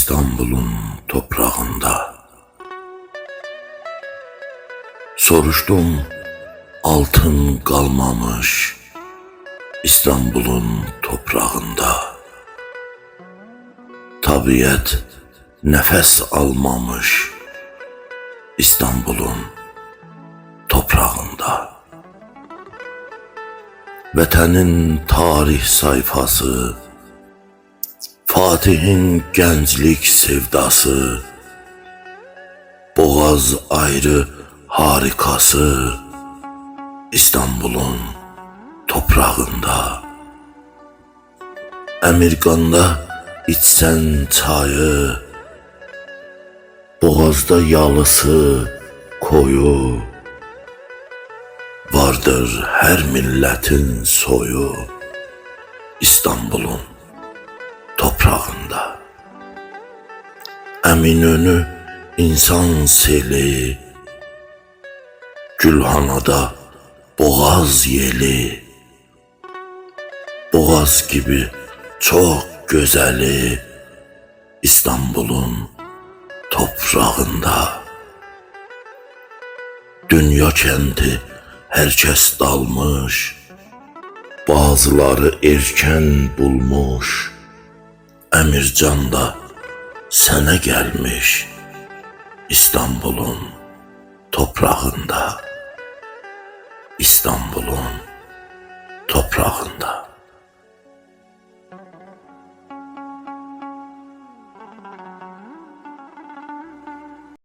İstanbul'un toprağında. Soruştum altın kalmamış İstanbul'un toprağında. Tabiat nefes almamış İstanbul'un toprağında. Vətənin tarih sayfası, Fatih'in gençlik sevdası, Boğaz ayrı harikası, İstanbul'un toprağında. Emirgan'da içsen çayı, Boğazda yalısı, koyu, Vardır her milletin soyu, İstanbul'un toprağında. Eminönü insan seli, Gülhanada boğaz yeli, Boğaz gibi çok güzeli, İstanbul'un toprağında. Dünya kenti herkes dalmış, bazıları erken bulmuş. Emircan da sene gelmiş İstanbul'un toprağında. İstanbul'un toprağında.